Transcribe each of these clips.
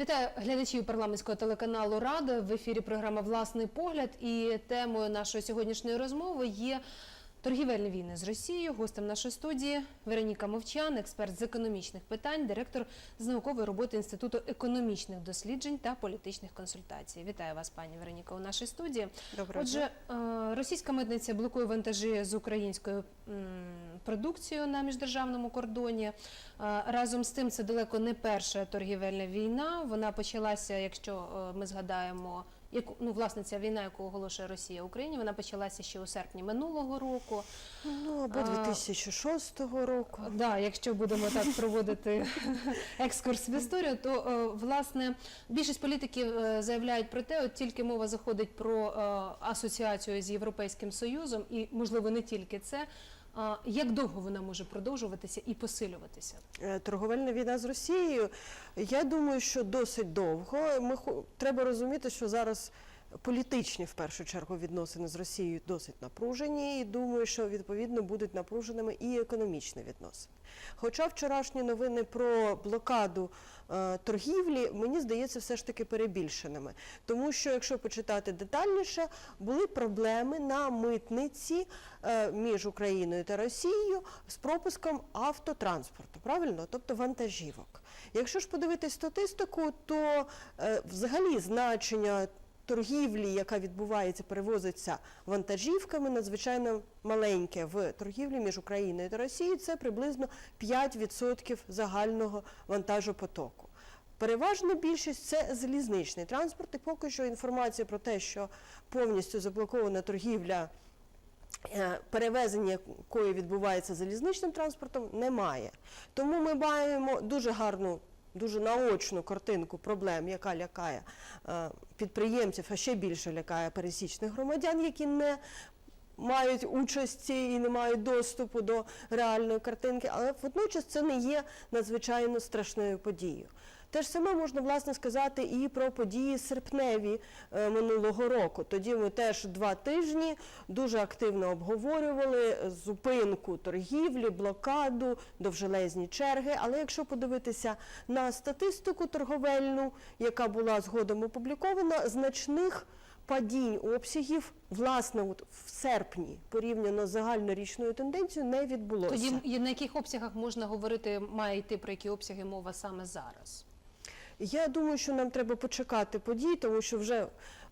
Вітаю глядачів парламентського телеканалу Рада. В ефірі програма Власний погляд. І темою нашої сьогоднішньої розмови є торгівельні війни з Росією. Гостем нашої студії Вероніка Мовчан, експерт з економічних питань, директор з наукової роботи Інституту економічних досліджень та політичних консультацій. Вітаю вас, пані Вероніка, у нашій студії. Доброго Отже, е, російська митниця блокує вантажі з українською м, продукцією на міждержавному кордоні. Е, Разом з тим, це далеко не перша торгівельна війна. Вона почалася, якщо е, ми згадаємо. Яку ну власне ця війна, яку оголошує Росія Україні, вона почалася ще у серпні минулого року. Ну, або 2006 року. Да, якщо будемо так проводити екскурс в історію, то е, власне більшість політиків е, заявляють про те, от тільки мова заходить про е, асоціацію з Європейським Союзом, і можливо не тільки це. Як довго вона може продовжуватися і посилюватися? Е, Торговельна війна з Росією. Я думаю, що досить довго. Ми треба розуміти, що зараз політичні в першу чергу відносини з Росією досить напружені, і думаю, що відповідно будуть напруженими і економічні відносини. Хоча вчорашні новини про блокаду е, торгівлі, мені здається, все ж таки перебільшеними. Тому що, якщо почитати детальніше, були проблеми на митниці е, між Україною та Росією з пропуском автотранспорту, правильно? Тобто вантажівок. Якщо ж подивитись статистику, то е, взагалі значення торгівлі, яка відбувається, перевозиться вантажівками, надзвичайно маленьке в торгівлі між Україною та Росією. Це приблизно 5% загального вантажопотоку. Переважна більшість це залізничний транспорт, і поки що інформація про те, що повністю заблокована торгівля е, перевезення якої відбувається залізничним транспортом, немає. Тому ми маємо дуже гарну. Дуже наочну картинку проблем, яка лякає е, підприємців, а ще більше лякає пересічних громадян, які не мають участі і не мають доступу до реальної картинки, але водночас це не є надзвичайно страшною подією. Те ж саме можна власне сказати і про події серпневі е, минулого року. Тоді ми теж два тижні дуже активно обговорювали зупинку торгівлі, блокаду, довжелезні черги. Але якщо подивитися на статистику торговельну, яка була згодом опублікована, значних падінь обсягів, власне, от в серпні порівняно з загальнорічною тенденцією не відбулося. Тоді на яких обсягах можна говорити, має йти про які обсяги мова саме зараз? Я думаю, що нам треба почекати подій, тому що вже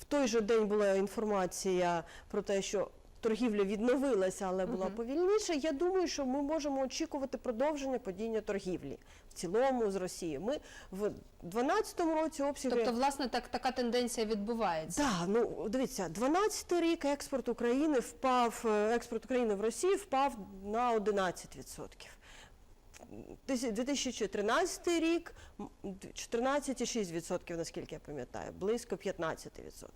в той же день була інформація про те, що торгівля відновилася, але була Мгм. повільніше. Я думаю, що ми можемо очікувати продовження падіння торгівлі в цілому з Росією. Ми в 2012 році обсяги Тобто, власне, так така тенденція відбувається. Да, ну дивіться, 12 рік експорт України впав, е, експорт України в Росію впав на 11%. Тисяч- 2013 рік м, 14,6%, наскільки я пам'ятаю, близько 15%.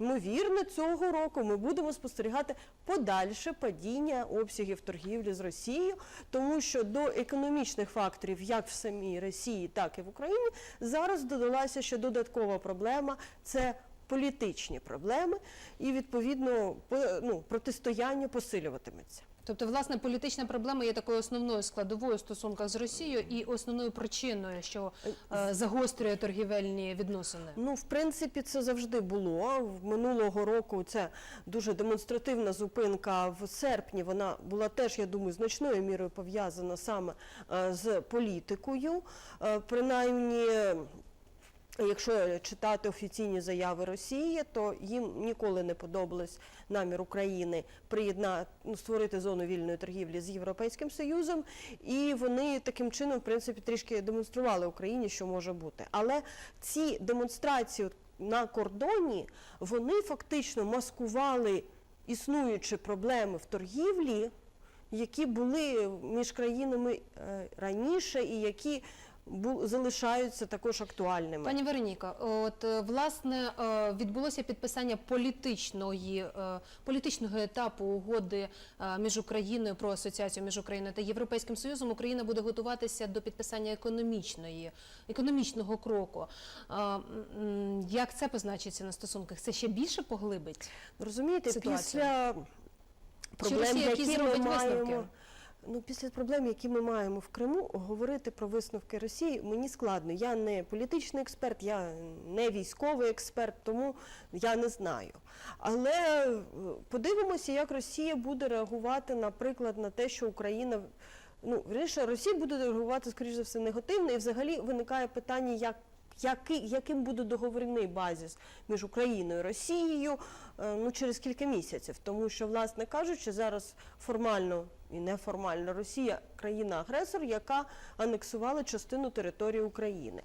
Ймовірно, цього року ми будемо спостерігати подальше падіння обсягів торгівлі з Росією, тому що до економічних факторів, як в самій Росії, так і в Україні, зараз додалася ще додаткова проблема це політичні проблеми, і відповідно по- ну, протистояння посилюватиметься. Тобто, власне, політична проблема є такою основною складовою в стосунках з Росією і основною причиною, що е, загострює торгівельні відносини. Ну, в принципі, це завжди було. Минулого року це дуже демонстративна зупинка в серпні. Вона була теж, я думаю, значною мірою пов'язана саме е, з політикою. Е, Принаймні. Якщо читати офіційні заяви Росії, то їм ніколи не подобалось намір України приєднати ну, створити зону вільної торгівлі з Європейським Союзом, і вони таким чином, в принципі, трішки демонстрували Україні, що може бути. Але ці демонстрації на кордоні вони фактично маскували існуючі проблеми в торгівлі, які були між країнами е, раніше і які залишаються також актуальними. Пані Вероніка, от е, власне е, відбулося підписання політичної е, політичного етапу угоди між Україною про асоціацію між Україною та Європейським Союзом. Україна буде готуватися до підписання економічної економічного кроку. Як це позначиться на стосунках? Це ще більше поглибить? Розумієте, ситуацію? після проблем, які ми зробить висновки? Ну, після проблем, які ми маємо в Криму, говорити про висновки Росії мені складно. Я не політичний експерт, я не військовий експерт, тому я не знаю. Але е, подивимося, як Росія буде реагувати, наприклад, на те, що Україна. Ну, вірніше, Росія буде реагувати, скоріш за все, негативно, і взагалі виникає питання, як. Який, яким буде договірний базис між Україною і Росією е, ну, через кілька місяців? Тому що, власне кажучи, зараз формально і неформально Росія країна-агресор, яка анексувала частину території України.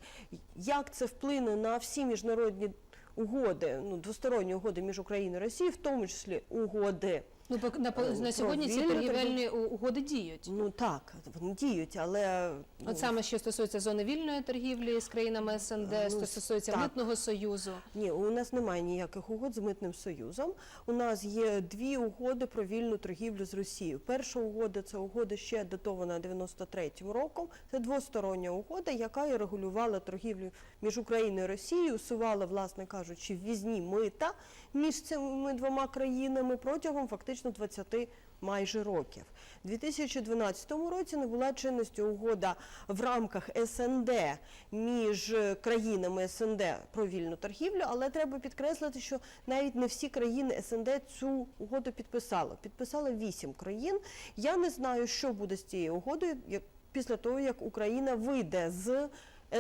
Як це вплине на всі міжнародні угоди, ну двосторонні угоди між Україною і Росією, в тому числі угоди? Ну, пок- на, Е, на сьогодні ці торгівельні угоди діють. Ну так, вони діють, але ну, От саме що стосується зони вільної торгівлі з країнами СНД, Ну, що стосується так. митного союзу. Ні, у нас немає ніяких угод з митним союзом. У нас є дві угоди про вільну торгівлю з Росією. Перша угода це угода ще датована 93-м роком. Це двостороння угода, яка і регулювала торгівлю між Україною і Росією, усувала, власне кажучи, ввізні мита між цими двома країнами протягом фактично 20 майже років. У 2012 році набула чинності угода в рамках СНД між країнами СНД про вільну торгівлю, але треба підкреслити, що навіть не всі країни СНД цю угоду підписали. Підписали вісім країн. Я не знаю, що буде з цією угодою як після того, як Україна вийде з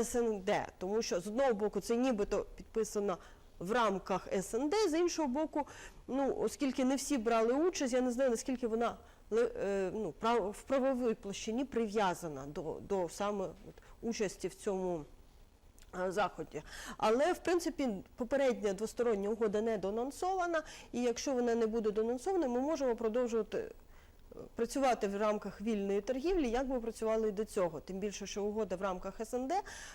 СНД, тому що з одного боку це нібито підписано в рамках СНД, з іншого боку, ну оскільки не всі брали участь, я не знаю наскільки вона е, ну, в правовій площині прив'язана до, до саме от, участі в цьому е, заході. Але в принципі попередня двостороння угода не донансована, і якщо вона не буде донансована, ми можемо продовжувати. Працювати в рамках вільної торгівлі, як ми працювали і до цього. Тим більше, що угода в рамках СНД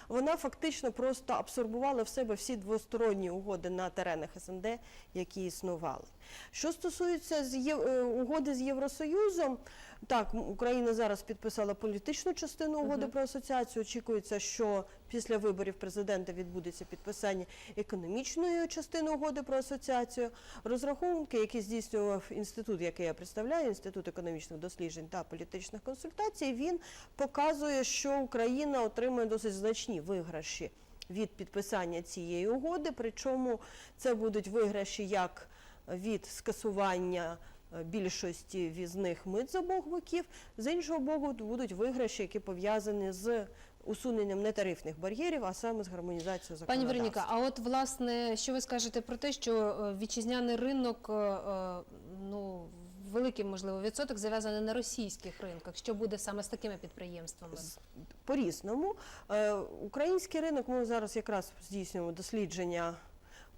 вона фактично просто абсорбувала в себе всі двосторонні угоди на теренах СНД, які існували. Що стосується е, угоди з Євросоюзом, так, Україна зараз підписала політичну частину угоди Мгм. про асоціацію. Очікується, що після виборів президента відбудеться підписання економічної частини угоди про асоціацію. Розрахунки, які здійснював інститут, який я представляю, інститут економічних досліджень та політичних консультацій, він показує, що Україна отримує досить значні виграші від підписання цієї угоди. Причому це будуть виграші як від скасування е, більшості візних мит з обох боків, з іншого боку, будуть виграші, які пов'язані з усуненням нетарифних бар'єрів, а саме з гармонізацією законодавства. Пані Вероніка, а от власне, що ви скажете про те, що е, вітчизняний ринок, е, ну великий можливо відсоток зав'язаний на російських ринках? Що буде саме з такими підприємствами? По-різному. Е, Український ринок, ми зараз якраз здійснюємо дослідження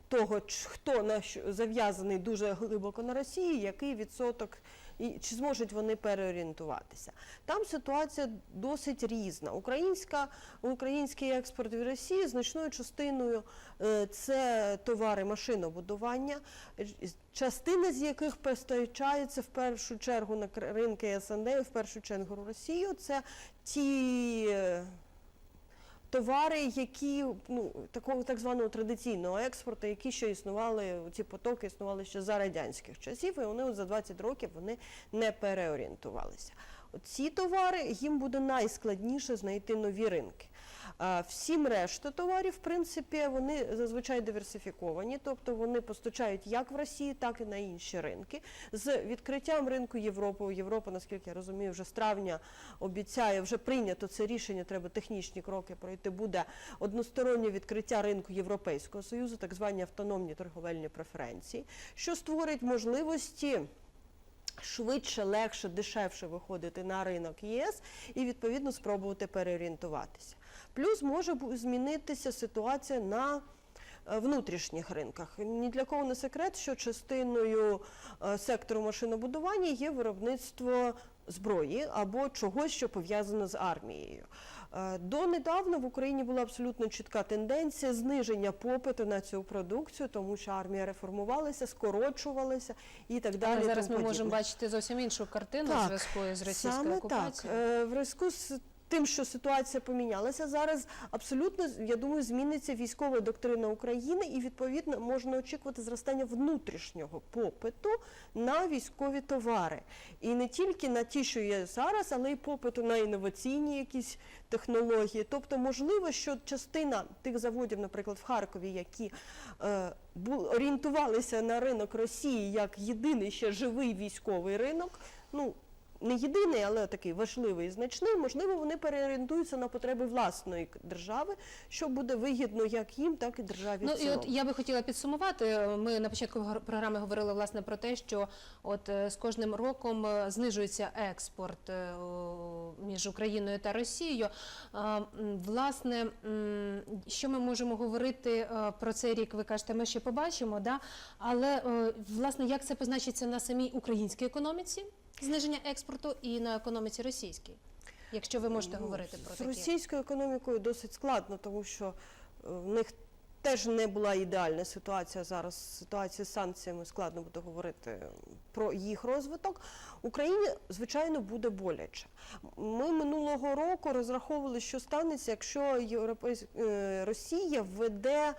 того, хто на що зав'язаний дуже глибоко на Росії, який відсоток. І чи зможуть вони переорієнтуватися? Там ситуація досить різна. Українська, український експорт в Росії значною частиною е, це товари машинобудування, е, частина з яких постачається в першу чергу на ринки СНД, і в першу чергу Росію. Це ті е, товари, які ну такого так званого традиційного експорту, які ще існували, ці потоки існували ще за радянських часів, і вони от за 20 років вони не переорієнтувалися. Ці товари їм буде найскладніше знайти нові ринки. Всім решта товарів, в принципі, вони зазвичай диверсифіковані, тобто вони постачають як в Росії, так і на інші ринки. З відкриттям ринку Європи, Європа, наскільки я розумію, вже з травня обіцяє, вже прийнято це рішення, треба технічні кроки пройти. Буде одностороннє відкриття ринку Європейського Союзу, так звані автономні торговельні преференції, що створить можливості швидше, легше, дешевше виходити на ринок ЄС і відповідно спробувати переорієнтуватися. Плюс може змінитися ситуація на е, внутрішніх ринках. Ні для кого не секрет, що частиною е, сектору машинобудування є виробництво зброї або чогось, що пов'язано з армією. Е, Донедавна в Україні була абсолютно чітка тенденція зниження попиту на цю продукцію, тому що армія реформувалася, скорочувалася і так далі. Але зараз ми тому можемо бачити зовсім іншу картину в зв'язку з російською окупацією. так. В зв'язку з тим, що ситуація помінялася зараз, абсолютно я думаю, зміниться військова доктрина України, і відповідно можна очікувати зростання внутрішнього попиту на військові товари. І не тільки на ті, що є зараз, але й попиту на інноваційні якісь технології. Тобто, можливо, що частина тих заводів, наприклад, в Харкові, які е, орієнтувалися на ринок Росії як єдиний ще живий військовий ринок. Ну не єдиний, але такий важливий і значний. Можливо, вони переорієнтуються на потреби власної держави, що буде вигідно як їм, так і державі. Ну в і от я би хотіла підсумувати. Ми на початку програми говорили власне про те, що от е, з кожним роком е, знижується експорт е, між Україною та Росією. Власне, що ми можемо говорити про цей рік? Ви кажете, ми ще побачимо, да? але власне як це позначиться на самій українській економіці? Зниження експорту і на економіці російській, якщо ви можете Ну, говорити про з такі. російською економікою досить складно, тому що е, в них теж не була ідеальна ситуація зараз. Ситуація з санкціями складно буде говорити про їх розвиток. Україні, звичайно, буде боляче. Ми минулого року розраховували, що станеться, якщо Європейсь... е, Росія введе.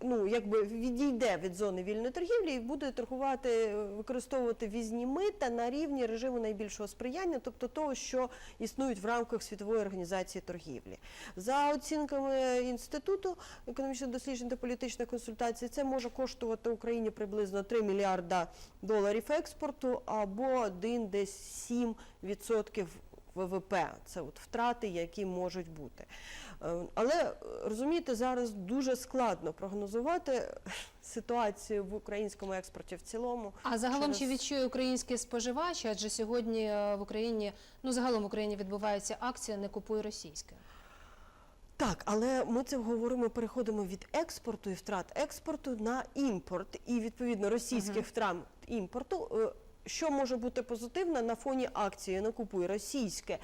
Ну, якби відійде від зони вільної торгівлі і буде торгувати, використовувати візні мита на рівні режиму найбільшого сприяння, тобто того, що існують в рамках світової організації торгівлі. За оцінками інституту економічних досліджень та політичних консультацій, це може коштувати Україні приблизно 3 мільярда доларів експорту або 1 десь 7 відсотків ВВП. Це от втрати, які можуть бути. Е, Але е, розумієте, зараз дуже складно прогнозувати ситуацію в українському експорті в цілому. А загалом через- чи відчує український споживач? Адже сьогодні е, в Україні, ну загалом в Україні відбувається акція Не купуй російське. Так, але ми це говоримо, переходимо від експорту і втрат експорту на імпорт, і відповідно російських втрат імпорту. Що може бути позитивно на фоні акції «Не купуй російське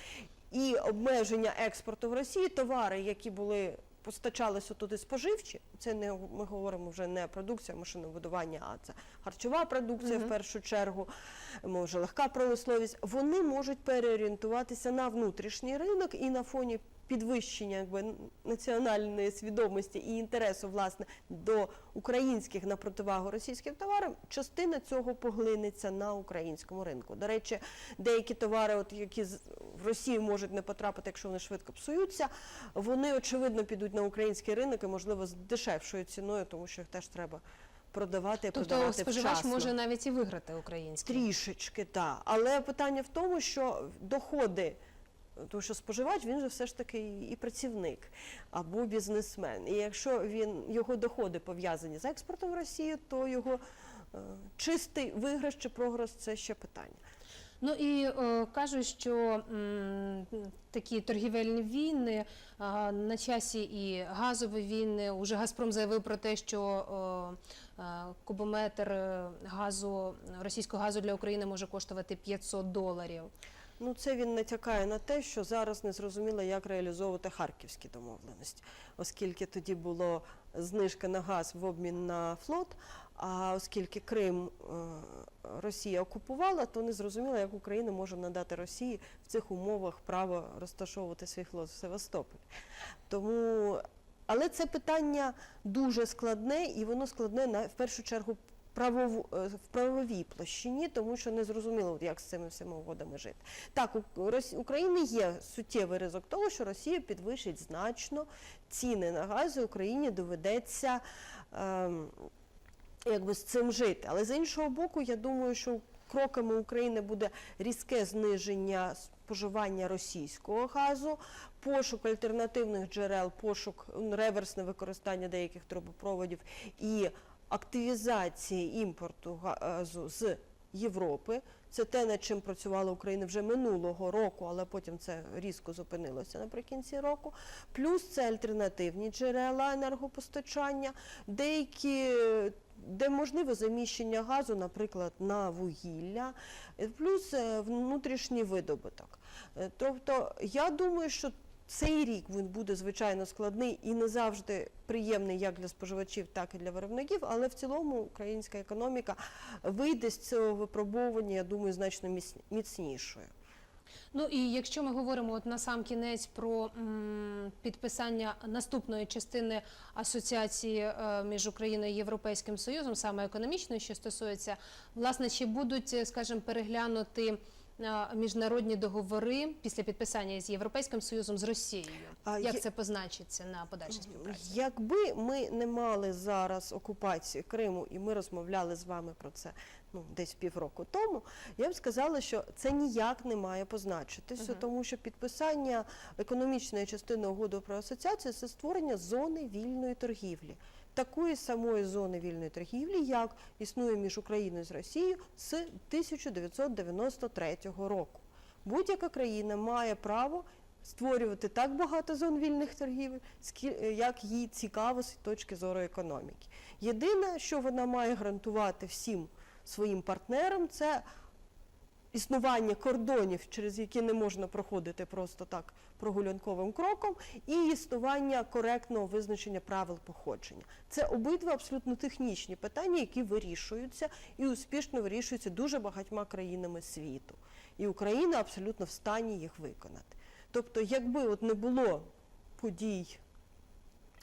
і обмеження експорту в Росії, товари, які були постачалися туди споживчі, це не ми говоримо вже не продукція машинобудування, а це харчова продукція в першу чергу, може легка промисловість. Вони можуть переорієнтуватися на внутрішній ринок і на фоні підвищення якби, національної свідомості і інтересу власне до українських на противагу російським товарам, частина цього поглинеться на українському ринку. До речі, деякі товари, от які в Росію можуть не потрапити, якщо вони швидко псуються, вони очевидно підуть на український ринок і можливо з дешевшою ціною, тому що їх теж треба продавати Тобто продавати споживач вчасно. може навіть і виграти український. Трішечки, так. Але питання в тому, що доходи, тому що споживач він же все ж таки і працівник або бізнесмен. І якщо він його доходи пов'язані з експортом в Росію, то його е, чистий виграш чи програш це ще питання. Ну і е, кажуть, що м, такі торгівельні війни а, на часі і газові війни. Уже Газпром заявив про те, що е, е, кубометр е, газу російського газу для України може коштувати 500 доларів. Ну, це він натякає на те, що зараз не зрозуміло, як реалізовувати харківські домовленості, оскільки тоді було знижка на газ в обмін на флот. А оскільки Крим е, Росія окупувала, то не зрозуміло, як Україна може надати Росії в цих умовах право розташовувати свій флот в Севастополі. Тому, але це питання дуже складне, і воно складне в першу чергу правову, е, в правовій площині, тому що не зрозуміло, як з цими всіма угодами жити. Так, у Рос- України є суттєвий ризик того, що Росія підвищить значно ціни на газ, і Україні доведеться ем, якби з цим жити. Але з іншого боку, я думаю, що кроками України буде різке зниження споживання російського газу, пошук альтернативних джерел, пошук реверсне використання деяких трубопроводів і активізації імпорту газу з Європи. Це те, над чим працювала Україна вже минулого року, але потім це різко зупинилося наприкінці року. Плюс це альтернативні джерела енергопостачання, деякі, де можливо заміщення газу, наприклад, на вугілля, е, плюс е, внутрішній видобуток. Е, Тобто, я думаю, що цей рік він буде звичайно складний і не завжди приємний як для споживачів, так і для виробників, але в цілому українська економіка вийде з цього випробовування, я думаю, значно міц- міцнішою. Ну і якщо ми говоримо от на сам кінець про м, підписання наступної частини асоціації е, між Україною і Європейським Союзом, саме економічної, що стосується, власне, чи будуть, е, скажімо, переглянути міжнародні договори після підписання з Європейським Союзом з Росією? Як це позначиться на подальшій співпраці? Якби ми не мали зараз окупації Криму, і ми розмовляли з вами про це ну десь півроку тому, я б сказала, що це ніяк не має позначитися, Мгм. тому що підписання економічної частини угоди про асоціацію це створення зони вільної торгівлі. Такої самої зони вільної торгівлі, як існує між Україною і Росією з 1993 року. Будь-яка країна має право створювати так багато зон вільних торгівель, скі- як їй цікаво з точки зору економіки. Єдине, що вона має гарантувати всім своїм партнерам, це існування кордонів, через які не можна проходити просто так прогулянковим кроком, і існування коректного визначення правил походження. Це обидва абсолютно технічні питання, які вирішуються і успішно вирішуються дуже багатьма країнами світу. І Україна абсолютно в стані їх виконати. Тобто, якби от не було подій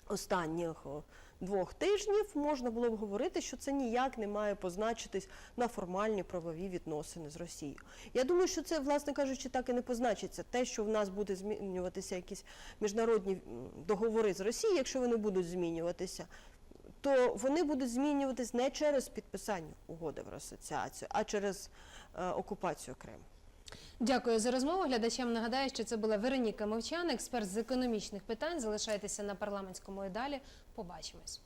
останніх о, двох тижнів, можна було б говорити, що це ніяк не має позначитись на формальні правові відносини з Росією. Я думаю, що це, власне кажучи, так і не позначиться. Те, що в нас буде змінюватися якісь міжнародні договори з Росією, якщо вони будуть змінюватися, то вони будуть змінюватись не через підписання угоди про асоціацію, а через е, окупацію Криму. Дякую за розмову. Глядачам нагадаю, що це була Вероніка Мовчан, експерт з економічних питань. Залишайтеся на парламентському і далі. Побачимось.